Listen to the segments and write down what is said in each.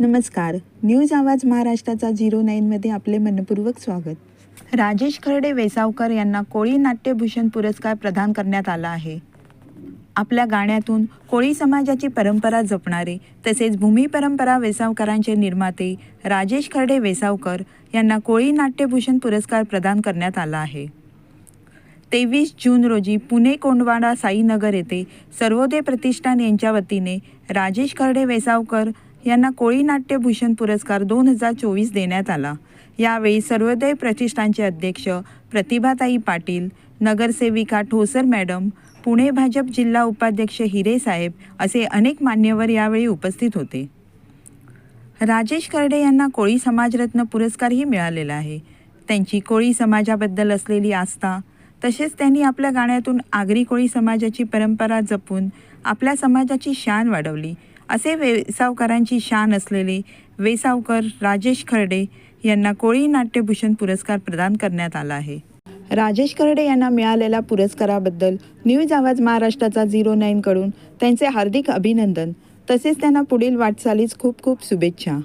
नमस्कार. न्यूज आवाज महाराष्ट्राचा झिरो नाईनमध्ये आपले मनपूर्वक स्वागत. राजेश खर्डे वेसावकर यांना कोळी नाट्यभूषण पुरस्कार प्रदान करण्यात आला आहे. आपल्या गाण्यातून कोळी समाजाची परंपरा जपणारे तसेच भूमी परंपरा वेसावकरांचे निर्माते राजेश खर्डे वेसावकर यांना कोळी नाट्यभूषण पुरस्कार प्रदान करण्यात आला आहे. तेवीस जून रोजी पुणे कोंडवाडा साईनगर येथे सर्वोदय प्रतिष्ठान यांच्या वतीने राजेश खर्डे वेसावकर यांना कोळी नाट्यभूषण पुरस्कार दोन हजार चोवीस देण्यात आला. यावेळी सर्वोदय प्रतिष्ठानचे अध्यक्ष प्रतिभाताई पाटील नगरसेविका ठोसर मॅडम पुणे भाजप जिल्हा उपाध्यक्ष हिरे साहेब असे अनेक मान्यवर यावेळी उपस्थित होते. राजेश खर्डे यांना कोळी समाजरत्न पुरस्कारही मिळालेला आहे. त्यांची कोळी समाजाबद्दल असलेली आस्था तसेच त्यांनी आपल्या गाण्यातून आगरी कोळी समाजाची परंपरा जपून आपल्या समाजाची शान वाढवली. असे वेसावकरांची शान असलेले वेसावकर राजेश खर्डे यांना कोळी नाट्यभूषण पुरस्कार प्रदान करण्यात आला आहे. राजेश खर्डे यांना मिळालेल्या पुरस्काराबद्दल न्यूज आवाज महाराष्ट्राचा झिरो नाईनकडून त्यांचे हार्दिक अभिनंदन. तसेच त्यांना पुढील वाटचालीस खूप खूप शुभेच्छा.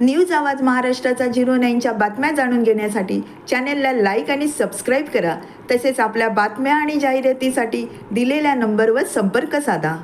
न्यूज आवाज महाराष्ट्राचा झिरो नाईनच्या बातम्या जाणून घेण्यासाठी चॅनेलला लाईक आणि सबस्क्राईब करा. तसेच आपल्या बातम्या आणि जाहिरातीसाठी दिलेल्या नंबरवर संपर्क साधा.